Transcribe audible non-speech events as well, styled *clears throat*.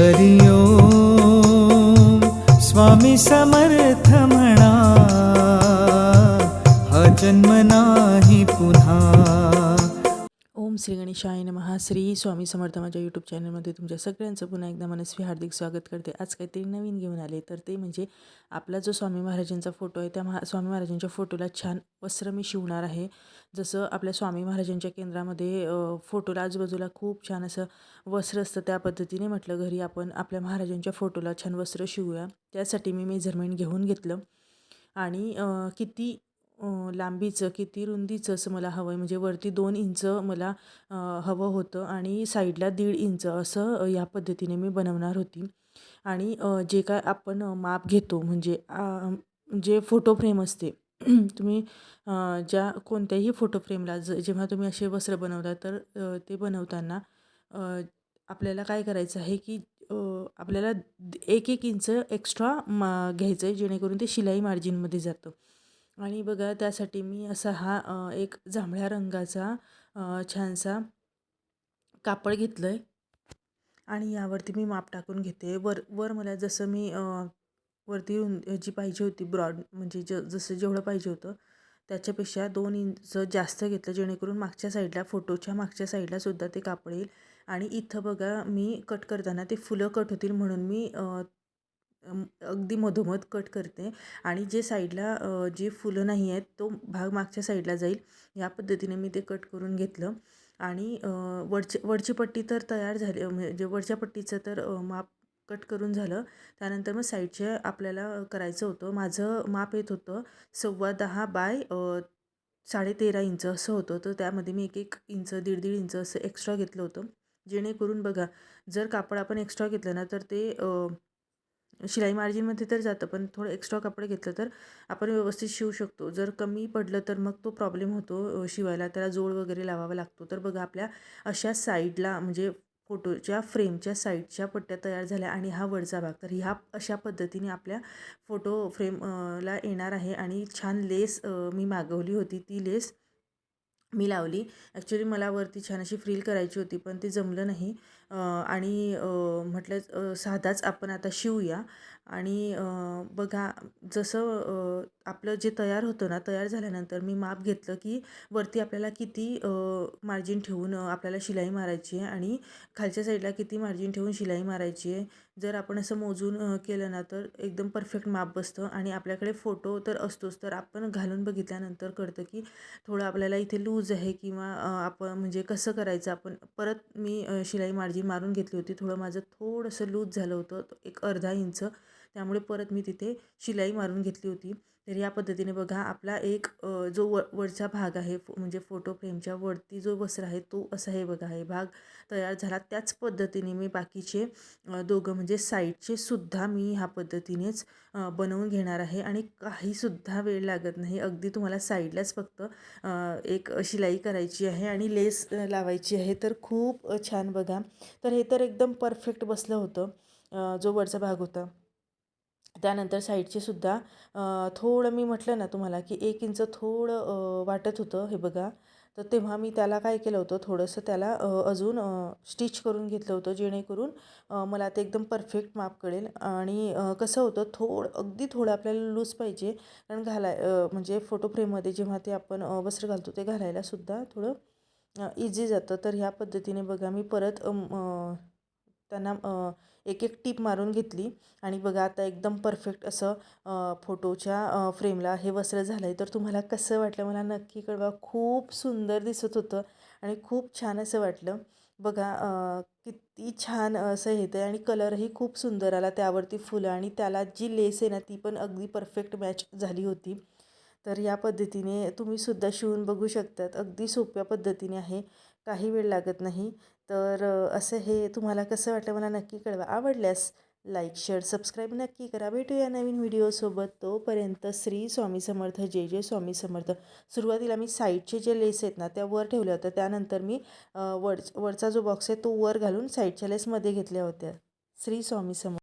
हरि स्वामी समर्थ म्हणा हा जन्म नाही पुन्हा। ओम श्री गणेशाय नमः. श्री स्वामी समर्थ माझ्या यूट्यूब चॅनलमध्ये तुमच्या सगळ्यांचं पुन्हा एकदा मनस्वी हार्दिक स्वागत करते. आज काहीतरी नवीन घेऊन आले तर ते म्हणजे आपला जो स्वामी महाराजांचा फोटो आहे त्या महा स्वामी महाराजांच्या फोटोला छान वस्त्र मी शिवणार आहे. जसं आपल्या स्वामी महाराजांच्या केंद्रामध्ये फोटोला आजूबाजूला खूप छान असं वस्त्र असतं त्या पद्धतीने म्हटलं घरी आपण आपल्या महाराजांच्या फोटोला छान वस्त्र शिवूया. त्यासाठी मी मेजरमेंट घेऊन घेतलं. आणि किती लांबीचं किती रुंदीचं असं मला हवं आहे म्हणजे वरती दोन इंच मला हवं होतं आणि साईडला दीड इंच असं या पद्धतीने मी बनवणार होती. आणि जे काय आपण माप घेतो म्हणजे जे फोटो फ्रेम असते *clears throat* तुम्ही ज्या कोणत्याही फोटो फ्रेमला ज जेव्हा तुम्ही असे वस्त्र बनवता तर ते बनवताना आपल्याला काय करायचं आहे की आपल्याला एक एक इंच एक्स्ट्रा मा घ्यायचं आहे जेणेकरून ते शिलाई मार्जिनमध्ये जातं. आणि बघा त्यासाठी मी असा हा एक जांभळ्या रंगाचा छानसा कापड घेतलं आहे आणि यावरती मी माप टाकून घेते. वर वर मला जसं मी वरती जी पाहिजे होती ब्रॉड म्हणजे ज जसं जेवढं पाहिजे होतं त्याच्यापेक्षा दोन इंच जास्त घेतलं जेणेकरून मागच्या साईडला फोटोच्या मागच्या साईडला सुद्धा ते कापड येईल. आणि इथं बघा मी कट करताना ते फुलं कट होतील म्हणून मी अगदी मधोमध कट करते आणि जे साईडला जे फुलं नाही आहेत तो भाग मागच्या साईडला जाईल. या पद्धतीने मी ते कट करून घेतलं आणि वरचे वरची वरची पट्टी तर तयार झाली म्हणजे वरच्या पट्टीचं तर माप कट करून झालं. त्यानंतर मग साईडचे आपल्याला करायचं होतं माझं माप येत होतं सव्वा दहा बाय साडेतेरा इंच असं होतं. तर त्यामध्ये मी एक एक इंच दीड दीड इंच असं एक्स्ट्रा घेतलं होतं. जेणेकरून बघा जर कापड आपण एक्स्ट्रा घेतलं ना तर ते शिलाई मार्जिनमध्ये तर जातं पण थोडं एक्स्ट्रा कपडे घेतलं तर आपण व्यवस्थित शिवू शकतो. जर कमी पडलं तर मग तो प्रॉब्लेम होतो शिवायला. त्याला जोड वगैरे लावावा लागतो. तर बघा आपल्या अशा साईडला म्हणजे फोटोच्या फ्रेमच्या साईडच्या पट्ट्या तयार झाल्या आणि हा वरचा भाग. तर ह्या अशा पद्धतीने आपल्या फोटो फ्रेम ला येणार आहे आणि छान लेस मी मागवली होती. ती लेस मी लावली. ॲक्च्युली मला वरती छान अशी फ्रील करायची होती पण ते जमलं नाही. आणि म्हटलं साधाच आपण आता शिवूया. आणि बघा जसं आपलं जे तयार होतं ना तयार झाल्यानंतर मी माप घेतलं की वरती आपल्याला किती मार्जिन ठेवून आपल्याला शिलाई मारायची आहे आणि खालच्या साईडला किती मार्जिन ठेवून शिलाई मारायची आहे. जर आपण असं मोजून केलं ना तर एकदम परफेक्ट माप बसतं. आणि आपल्याकडे फोटो तर असतोच. तर आपण घालून बघितल्यानंतर कळतं की थोडं आपल्याला इथे लूज आहे किंवा आपण म्हणजे कसं करायचं? आपण परत मी शिलाई मार्जिन मारून घेतली होती. थोडं माझं थोडंसं लूज झालं होतं. एक अर्धा इंच. त्यामुळे परत मी तिथे शिलाई मारून घेतली होती. तर या पद्धतीने बघा आपला एक जो व वरचा भाग आहे फो- म्हणजे फोटो फ्रेमच्या वरती जो वस्त्र आहे तो असा हे बघा हे भाग तयार झाला. त्याच पद्धतीने मी बाकीचे दोघं म्हणजे साईडचे सुद्धा मी ह्या पद्धतीनेच बनवून घेणार आहे. आणि काहीसुद्धा वेळ लागत नाही. अगदी तुम्हाला साईडलाच फक्त एक शिलाई करायची आहे आणि लेस लावायची आहे. तर खूप छान बघा. तर हे तर एकदम परफेक्ट बसलं होतं जो वरचा भाग होता. त्यानंतर साईडचे सुद्धा थोडं मी म्हटलं ना तुम्हाला की एक इंच थोडं वाटत होतं हे बघा. तर तेव्हा मी त्याला काय केलं होतं थोडंसं त्याला अजून स्टिच करून घेतलं होतं जेणेकरून मला ते एकदम परफेक्ट माप कळेल. आणि कसं होतं थोडं अगदी थोडं आपल्याला लूज पाहिजे. कारण घालाय म्हणजे फोटो फ्रेममध्ये जेव्हा ते आपण वस्त्र घालतो ते घालायलासुद्धा थोडं इझी जातं. तर ह्या पद्धतीने बघा मी परत त्यांना एक एक टीप मारून घेतली. आणि बघा आता एकदम परफेक्ट असं फोटोच्या फ्रेमला हे वस्त्र झालं आहे तर तुम्हाला कसं वाटलं मला नक्की कळवा. खूप सुंदर दिसत होतं आणि खूप छान असं वाटलं. बघा किती छान असं येतं आहे आणि कलरही खूप सुंदर आला त्यावरती फुलं आणि त्याला जी लेस आहे ना ती पण अगदी परफेक्ट मॅच झाली होती. तर या पद्धतीने तुम्ही सुद्धा शिवून बघू शकतात. अगदी सोप्या पद्धतीने आहे. काही वेळ लागत नाही. तर असं हे तुम्हाला कसं वाटलं मला नक्की कळवा. आवडल्यास लाईक शेअर सबस्क्राईब नक्की करा. भेटूया नवीन व्हिडिओसोबत. तोपर्यंत श्री स्वामी समर्थ जे जे स्वामी समर्थ. सुरुवातीला मी साईडचे जे लेस आहेत ना त्या वर ठेवल्या होत्या. त्यानंतर मी वर वरचा जो बॉक्स आहे तो वर घालून साईडच्या लेसमध्ये घेतल्या होत्या. श्री स्वामी समर्थ.